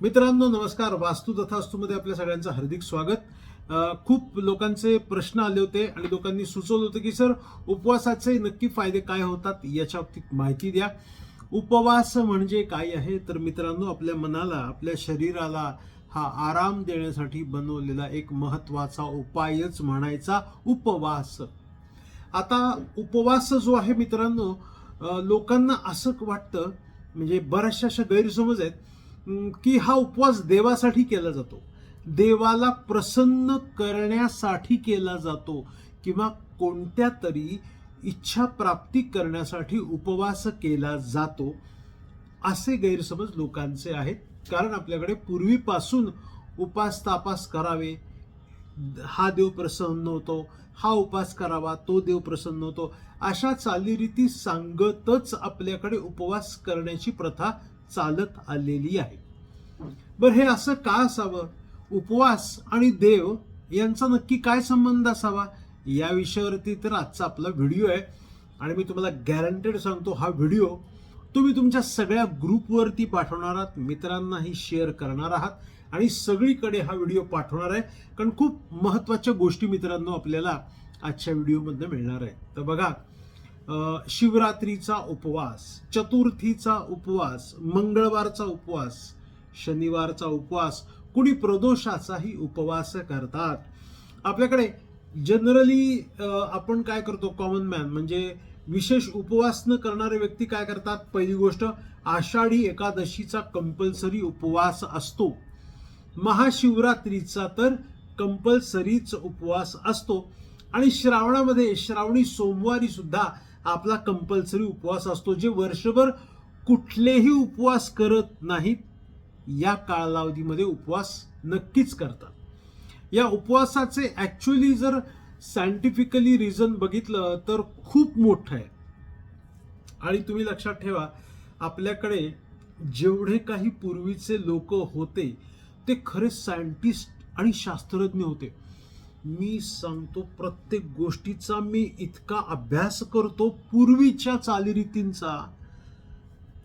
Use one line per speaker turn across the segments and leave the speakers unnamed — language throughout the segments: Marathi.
मित्रांनो नमस्कार. वास्तू तथास्तूमध्ये आपल्या सगळ्यांचं हार्दिक स्वागत. खूप लोकांचे प्रश्न आले होते आणि लोकांनी सुचवलं होतं की सर उपवासाचे नक्की फायदे काय होतात याच्या बाबतीत माहिती द्या. उपवास म्हणजे काय आहे? तर मित्रांनो आपल्या मनाला आपल्या शरीराला हा आराम देण्यासाठी बनवलेला एक महत्त्वाचा उपायच म्हणायचा उपवास. आता उपवास जो आहे मित्रांनो लोकांना असं वाटतं म्हणजे बऱ्याचशा अशा गैरसमज आहेत की हा उपवास देवासाठी केला जातो. देवाला प्रसन्न करण्यासाठी केला जातो किंवा कोणत्या तरी इच्छा प्राप्ती करण्यासाठी उपवास केला जातो असे गैरसमज लोकांचे आहेत. कारण आपल्याकडे पूर्वीपासून उपास तापास करावे. हा देव प्रसन्न होतो हा उपास करावा तो देव प्रसन्न होतो अशा चालीरीती सांगतच आपल्याकडे उपवास करण्याची प्रथा चालत आलेली आहे. बरं हे असं का असावं? उपवास आणि देव यांचा नक्की काय संबंध असावा? या विषयावरती तर आजचा आपला व्हिडिओ आहे. आणि मी तुम्हाला गॅरंटेड सांगतो हा व्हिडिओ तुम्ही तुमच्या सगळ्या ग्रुपवरती पाठवणार आहात. मित्रांनाही शेअर करणार आहात. आणि सगळीकडे हा व्हिडिओ पाठवणार आहे. कारण खूप महत्त्वाच्या गोष्टी मित्रांनो आपल्याला आजच्या व्हिडिओमधनं मिळणार आहे तर बघा शिवरात्रीचा उपवास चतुर्थीचा उपवास मंगळवारचा उपवास शनिवारचा उपवास कुणी प्रदोषाचाही उपवास करतात. आपल्याकडे जनरली आपण काय करतो कॉमन मॅन म्हणजे विशेष उपवास न करणारे व्यक्ती काय करतात? पहिली गोष्ट आषाढी एकादशीचा कंपल्सरी उपवास असतो. महाशिवरात्रीचा तर कंपल्सरीच उपवास असतो. आणि श्रावणामध्ये श्रावणी सोमवारी सुद्धा आपला कंपल्सरी उपवास असतो जे वर्षभर कुठलेही उपवास करत नाहीत. या कालावधीमध्ये उपवास नक्कीच करतात. या उपवासाचे ॲक्च्युली जर सायंटिफिकली रिझन बघितलं तर खूप मोठं आहे. आणि तुम्ही लक्षात ठेवा आपल्याकडे जेवढे काही पूर्वीचे लोक होते ते खरे सायंटिस्ट आणि शास्त्रज्ञ होते. मी सांगतो प्रत्येक गोष्टीचा मी इतका अभ्यास करतो पूर्वीच्या चालीरीतींचा.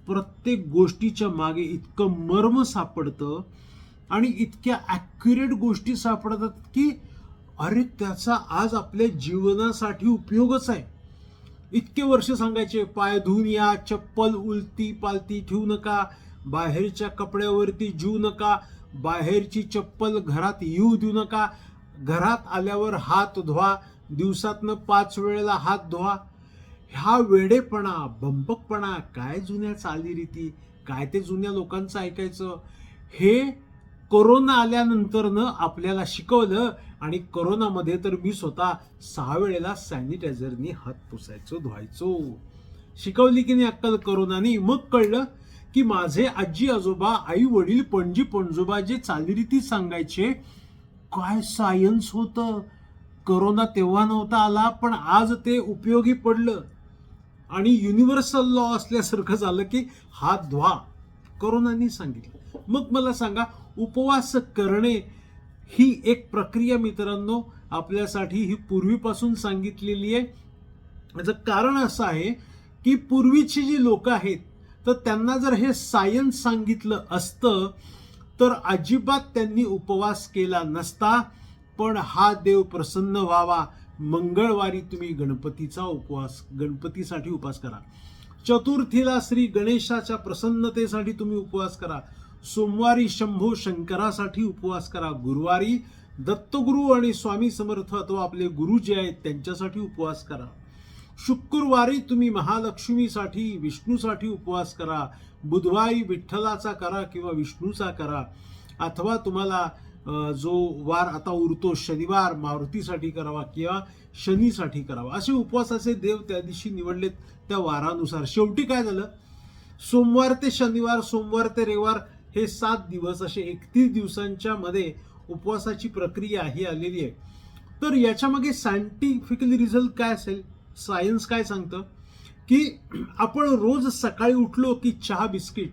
प्रत्येक गोष्टीच्या मागे इतकं मर्म सापडतं आणि इतक्या ॲक्युरेट गोष्टी सापडतात की अरे त्याचा आज आपल्या जीवनासाठी उपयोगच आहे. इतके वर्ष सांगायचे पाय धुवून या चप्पल उलती पालती ठेवू नका बाहेरच्या कपड्यावरती जीव नका बाहेरची चप्पल घरात येऊ देऊ नका घरात आल्यावर हात धुवा दिवसातनं पाच वेळेला हात धुवा. हा वेडेपणा बंबकपणा काय जुन्या चालीरीती काय ते जुन्या लोकांचं ऐकायचं? हे करोना आल्यानंतरनं आपल्याला शिकवलं आणि करोनामध्ये तर मी स्वतः सहा वेळेला सॅनिटायझरनी हात पुसायचो धुवायचो. शिकवली की नाही अक्कल करोनाने? मग कळलं की माझे आजी आजोबा आई वडील पणजी पणजोबा जे चालीरीती सांगायचे काय सायन्स होतं? करोना तेव्हा नव्हता आला पण आज ते उपयोगी पडलं. आणि युनिव्हर्सल लॉ असल्यासारखं झालं की हात धुवा करोनानी सांगितलं. मग मला सांगा उपवास करणे ही एक प्रक्रिया मित्रांनो आपल्यासाठी ही पूर्वीपासून सांगितलेली आहे. याचं कारण असं आहे की पूर्वीची जी लोक आहेत तर त्यांना जर हे सायन्स सांगितलं असतं तर अजिबात त्यांनी उपवास केला नसता. पण हा देव प्रसन्न व्हावा मंगळवारी तुम्ही गणपतीचा उपवास गणपतीसाठी उपवास करा. चतुर्थीला श्री गणेशाच्या प्रसन्नतेसाठी तुम्ही उपवास करा. सोमवारी शंभू शंकरासाठी उपवास करा. गुरुवारी दत्तगुरु आणि स्वामी समर्थ अथवा आपले गुरु जे आहेत त्यांच्यासाठी उपवास करा. शुक्रवारी तुम्ही महालक्ष्मीसाठी विष्णूसाठी उपवास करा. बुधवारी विठ्ठलाचा करा किंवा विष्णूचा करा. अथवा तुम्हाला जो वार आता उरतो शनिवार मारुतीसाठी करावा किंवा शनीसाठी करावा असे उपवासाचे देव त्या दिवशी निवडलेत त्या वारानुसार. शेवटी काय झालं? सोमवार ते शनिवार सोमवार ते रविवार हे सात दिवस असे एकतीस दिवसांच्या मध्ये उपवासाची प्रक्रिया ही आलेली आहे. तर याच्यामागे सायंटिफिकली रिझल्ट काय असेल? सायन्स काय सांगतं? की आपण रोज सकाळी उठलो की चहा बिस्किट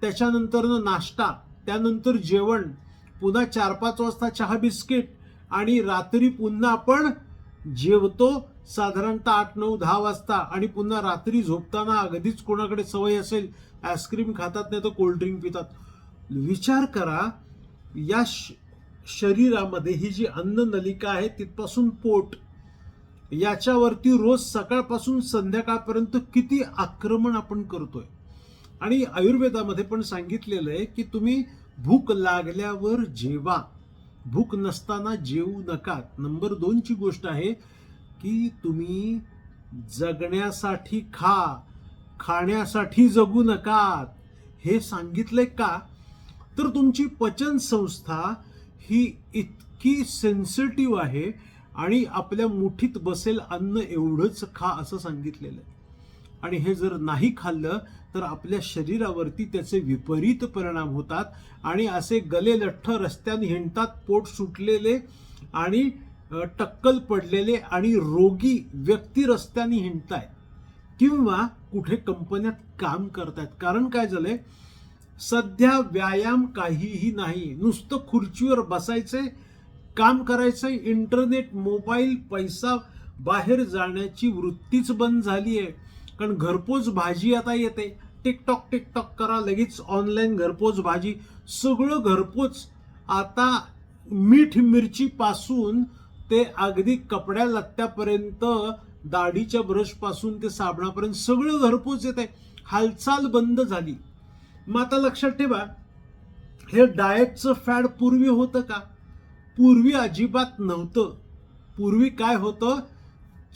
त्याच्यानंतरनं नाश्ता त्यानंतर जेवण पुन्हा चार पाच वाजता चहा बिस्किट आणि रात्री पुन्हा आपण जेवतो. साधारणतः आठ नऊ दहा वाजता आणि पुन्हा रात्री झोपताना अगदीच कोणाकडे सवय असेल आईस्क्रीम खातात नाही तर कोल्ड्रिंक पितात. विचार करा या श- शरीरामध्ये ही जी अन्न नलिका आहे तिथपासून पोट याच्यावरती रोज सकाळपासून संध्याकाळपर्यंत किती आक्रमण आपण करतोय? आणि आयुर्वेदामध्ये पण सांगितलेलं आहे की तुम्ही भूक लागल्यावर जेवा. भूक नसताना जेवू नका. नंबर दोनची गोष्ट आहे की तुम्ही जगण्यासाठी खा. खाण्यासाठी जगू नका. हे सांगितलंय का? तर तुमची पचन संस्था ही इतकी सेन्सिटिव्ह आहे आणि आपल्या मुठीत बसेल अन्न एवढंच खा असं सांगितलेलं आहे. आणि हे जर नाही खाल्लं तर आपल्या शरीरावरती त्याचे विपरीत परिणाम होतात. आणि असे गले लठ्ठ रस्त्याने हिंडतात पोट सुटलेले आणि टक्कल पडलेले आणि रोगी व्यक्ती रस्त्याने हिंडतायत किंवा कुठे कंपन्यात काम करतायत. कारण काय झालंय? सध्या व्यायाम काहीही नाही. नुसतं खुर्चीवर बसायचंय काम करायचंय इंटरनेट मोबाईल पैसा बाहेर जाण्याची वृत्तीच बंद झाली आहे कारण घरपोच भाजी आता येते. टिकटॉक टिकटॉक करा लगेच ऑनलाईन घरपोच भाजी. सगळं घरपोच. आता मीठ मिरचीपासून ते अगदी कपड्या लत्त्यापर्यंत दाढीच्या ब्रशपासून ते साबणापर्यंत सगळं घरपोच येत आहे हालचाल बंद झाली. मग आता लक्षात ठेवा हे डाएटचं फॅड पूर्वी होतं का? पूर्वी अजिबात नव्हतं. पूर्वी काय होतं?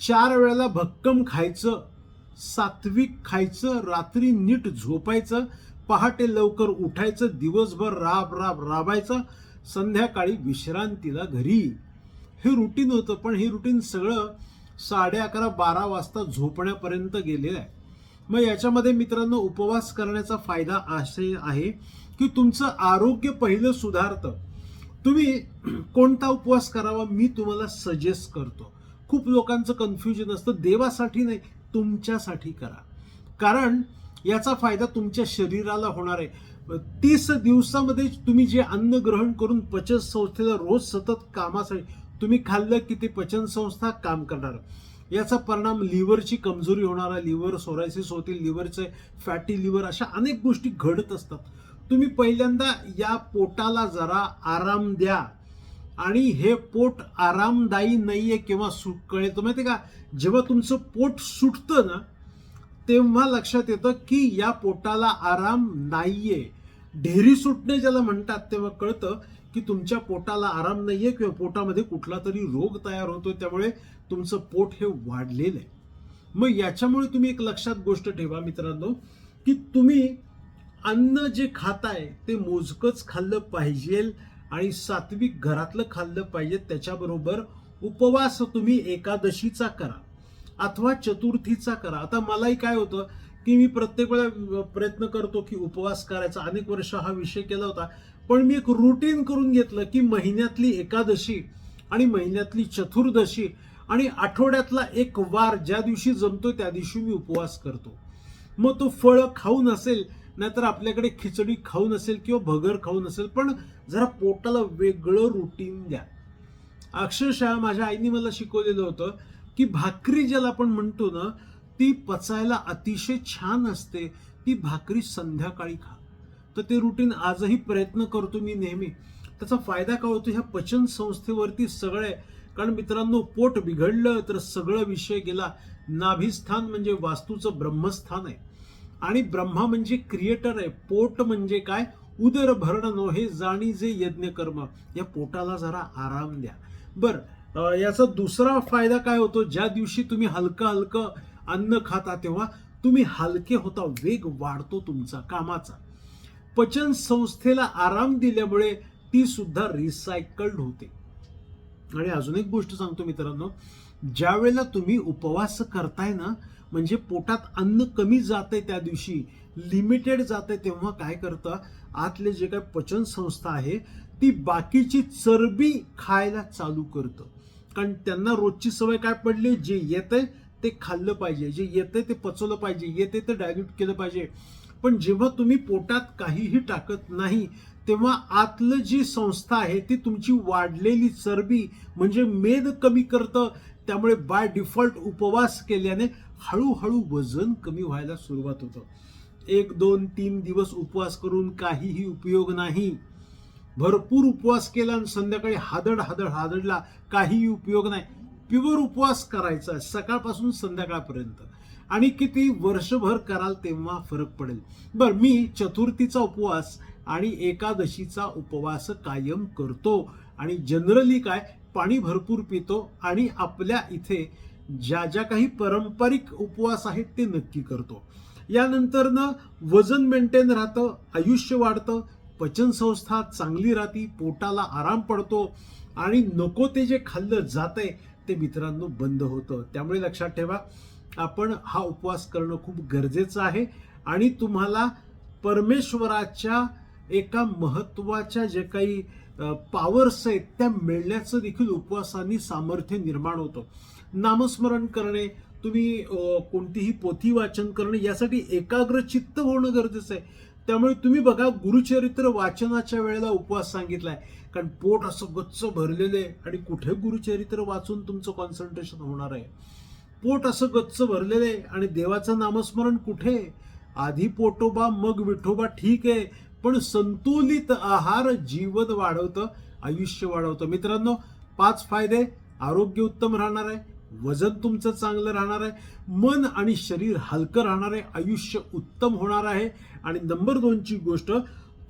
चार वेळेला भक्कम खायचं. सात्विक खायचं रात्री नीट झोपायचं पहाटे लवकर उठायचं दिवसभर राब राब राबायचं संध्याकाळी विश्रांतीला घरी. हे रुटीन होतं पण हे रुटीन सगळं साडे अकरा बारा वाजता झोपण्यापर्यंत गेलेलं आहे. मग याच्यामध्ये मित्रांनो उपवास करण्याचा फायदा असे आहे की तुमचं आरोग्य पहिलं सुधारतं. तुम्ही कोणता उपवास करावा मी तुम्हाला सजेस्ट करतो. खूप लोकांचं कन्फ्युजन असतं. देवासाठी नाही तुमच्यासाठी करा. कारण याचा फायदा तुमच्या शरीराला होणार आहे. तीस दिवसामध्ये तुम्ही जे अन्न ग्रहण करून पचन संस्थेला रोज सतत कामासाठी तुम्ही खाल्लं की ते पचन संस्था काम करणार. याचा परिणाम लिव्हरची कमजोरी होणार आहे. लिव्हर सोरायसिस होतील लिव्हरचे फॅटी लिव्हर अशा अनेक गोष्टी घडत असतात. तुम्ही पहिल्यांदा या पोटाला जरा आराम द्या. आणि हे पोट आरामदायी नाही आहे किंवा सुट कळेल. माहिती का? जेव्हा तुमचं पोट सुटतं ना तेव्हा लक्षात येतं की या पोटाला आराम नाही आहे ढेरी सुटणे ज्याला म्हणतात तेव्हा कळतं की तुमच्या पोटाला आराम नाही आहे किंवा पोटामध्ये कुठला तरी रोग तयार होतो त्यामुळे तुमचं पोट हे वाढलेलं आहे. मग याच्यामुळे तुम्ही एक लक्षात गोष्ट ठेवा मित्रांनो की तुम्ही अन्न जे खाताय ते मोजकंच खाल्लं पाहिजे आणि सात्विक घरातलं खाल्लं पाहिजे त्याच्याबरोबर उपवास तुम्ही एकादशीचा करा अथवा चतुर्थीचा करा. आता मलाही काय होतं की मी प्रत्येक वेळा प्रयत्न करतो की उपवास करायचा. अनेक वर्ष हा विषय केला होता. पण मी एक रुटीन करून घेतलं की महिन्यातली एकादशी आणि महिन्यातली चतुर्दशी आणि आठवड्यातला एक वार ज्या दिवशी जमतो त्या दिवशी मी उपवास करतो. मग तो फळ खाऊन असेल नाहीतर आपल्याकडे खिचडी खाऊन असेल किंवा भगर खाऊन असेल पण जरा पोटाला वेगळं रुटीन द्या. अक्षरशः माझ्या आईने मला शिकवलेलं होतं की भाकरी ज्याला आपण म्हणतो ना ती पचायला अतिशय छान असते. ती भाकरी संध्याकाळी खा. तर ते रुटीन आजही प्रयत्न करतो मी नेहमी. त्याचा फायदा काय होतो? ह्या पचन संस्थेवरती सगळे कारण मित्रांनो पोट बिघडलं तर सगळं विषय गेला. नाभिस्थान म्हणजे वास्तूचं ब्रह्मस्थान आहे. आणि ब्रह्मा म्हणजे क्रिएटर आहे. पोट म्हणजे काय? उदर भरण. नो हे जाणी जे यज्ञ कर्म या पोटाला जरा आराम द्या. बर याचा दुसरा फायदा काय होतो? ज्या दिवशी तुम्ही हलकं हलकं अन्न खाता तेव्हा तुम्ही हलके होता. वेग वाढतो तुमचा कामाचा. पचन संस्थेला आराम दिल्यामुळे ती सुद्धा रिसायकल्ड होते. आणि अजून एक गोष्ट सांगतो मित्रांनो. ज्या वेळेला तुम्ही उपवास करताय ना म्हणजे पोटात अन्न कमी जाते त्या दिवशी लिमिटेड जाते तेव्हा काय करतं आतले जे काही पचन संस्था आहे ती बाकीची चरबी खायला चालू करतं. कारण त्यांना रोजची सवय काय पडली? जे येतंय ते खाल्लं पाहिजे जे येतंय ते पचवलं पाहिजे येते ते डायल्यूट केलं पाहिजे. पण जेव्हा तुम्ही पोटात काहीही टाकत नाही तेव्हा आतलं जी संस्था आहे ती तुमची वाढलेली चरबी म्हणजे मेद कमी करतं त्यामुळे बाय डिफॉल्ट उपवास केल्याने हळूहळू वजन कमी व्हायला सुरुवात होतं. एक दोन तीन दिवस उपवास करून काहीही उपयोग नाही. भरपूर उपवास केला आणि संध्याकाळी हादड हादड हादडला काहीही उपयोग नाही. प्युअर उपवास करायचा आहे, सकाळपासून संध्याकाळपर्यंत. आणि किती वर्षभर कराल तेव्हा फरक पडेल. बर मी चतुर्थीचा उपवास आणि एकादशीचा उपवास कायम करतो. आणि जनरली काय पाणी भरपूर पितो आणि आपल्या इथे ज्या ज्या काही पारंपरिक उपवास आहेत ते नक्की करतो. यानंतर ना वजन मेंटेन राहतं आयुष्य वाढतं पचनसंस्था चांगली राहती पोटाला आराम पडतो आणि नको ते जे खाल्लं जातंय ते मित्रांनो बंद होतं. त्यामुळे लक्षात ठेवा आपण हा उपवास करणं खूप गरजेचं आहे आणि तुम्हाला परमेश्वराच्या एका महत्त्वाच्या जे काही पॉवर्स आहेत त्या मिळण्याचं देखील उपवासांनी सामर्थ्य निर्माण होतं. नामस्मरण करणे तुम्ही कोणतीही पोथी वाचन करणे यासाठी एकाग्र चित्त होणं गरजेचं आहे. त्यामुळे तुम्ही बघा गुरुचरित्र वाचनाच्या वेळेला उपवास सांगितलाय. कारण पोट असं गच्च भरलेलं आहे आणि कुठे गुरुचरित्र वाचून तुमचं कॉन्सन्ट्रेशन होणार आहे? पोट असं गच्च भरलेलं आहे आणि देवाचं नामस्मरण कुठे आधी पोटोबा मग विठोबा ठीक आहे. पण संतुलित आहार जीवन वाढवतं आयुष्य वाढवतं. मित्रांनो पाच फायदे. आरोग्य उत्तम राहणार आहे. वजन तुमचं चांगलं राहणार आहे. मन आणि शरीर हलकं राहणार आहे. आयुष्य उत्तम होणार आहे. आणि नंबर दोनची गोष्ट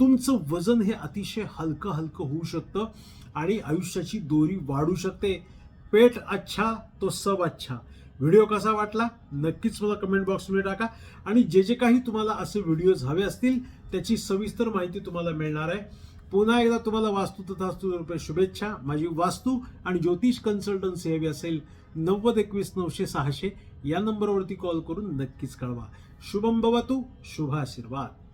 तुमचं वजन हे अतिशय हलकं हलकं होऊ शकतं आणि आयुष्याची दोरी वाढू शकते. पेट अच्छा तो सब अच्छा. व्हिडिओ कसा वाटला? नक्कीच मला कमेंट बॉक्समध्ये टाका. आणि जे जे काही तुम्हाला असे व्हिडिओज हवे असतील त्याची सविस्तर माहिती तुम्हाला मिळणार आहे. पुन्हा एकदा तुम्हाला वास्तू तथा रुपये शुभेच्छा. माझी वास्तू आणि ज्योतिष कन्सल्टन्सी हवी असेल नव्वद एकवीस नऊशे सहाशे. या नंबरवरती कॉल करून नक्कीच कळवा. शुभम भवतू शुभ आशीर्वाद.